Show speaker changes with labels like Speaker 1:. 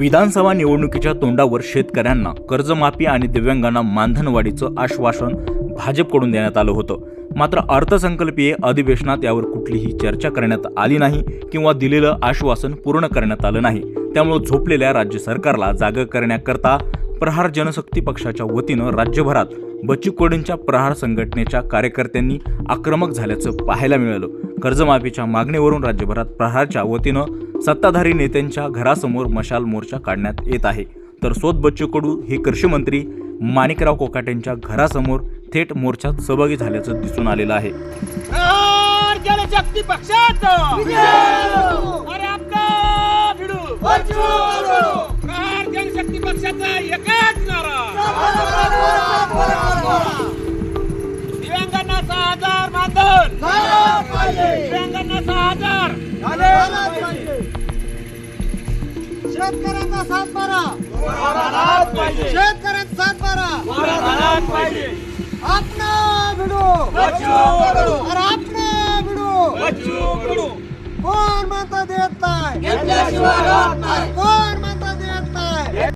Speaker 1: विधानसभा निवडणुकीच्या तोंडावर शेतकऱ्यांना कर्जमाफी आणि दिव्यांगांना मानधनवाढीचं आश्वासन भाजपकडून देण्यात आलं होतं. मात्र अर्थसंकल्पीय अधिवेशनात यावर कुठलीही चर्चा करण्यात आली नाही किंवा दिलेलं आश्वासन पूर्ण करण्यात आलं नाही. त्यामुळे झोपलेल्या राज्य सरकारला जागा करण्याकरता प्रहार जनशक्ती पक्षाच्या वतीनं राज्यभरात बच्चू प्रहार संघटनेच्या कार्यकर्त्यांनी आक्रमक झाल्याचं पाहायला मिळालं. कर्जमाफीच्या मागणीवरून राज्यभरात प्रहारच्या वतीनं सत्ताधारी नेत्यांच्या घरासमोर मशाल मोर्चा काढण्यात येत आहे. तर स्वत बच्चू कडू हे कृषी मंत्री माणिकराव कोकाटेंच्या घरासमोर थेट मोर्चात सहभागी झाल्याचं दिसून आलेलं आहे.
Speaker 2: प्रहार जनशक्ती पक्षाचं
Speaker 3: शेतकऱ्यांचा सातबारा शेतकऱ्यांचा सातबारा आपना भिडू. अरे आपना भिडू. कोण म्हणता देत नाही.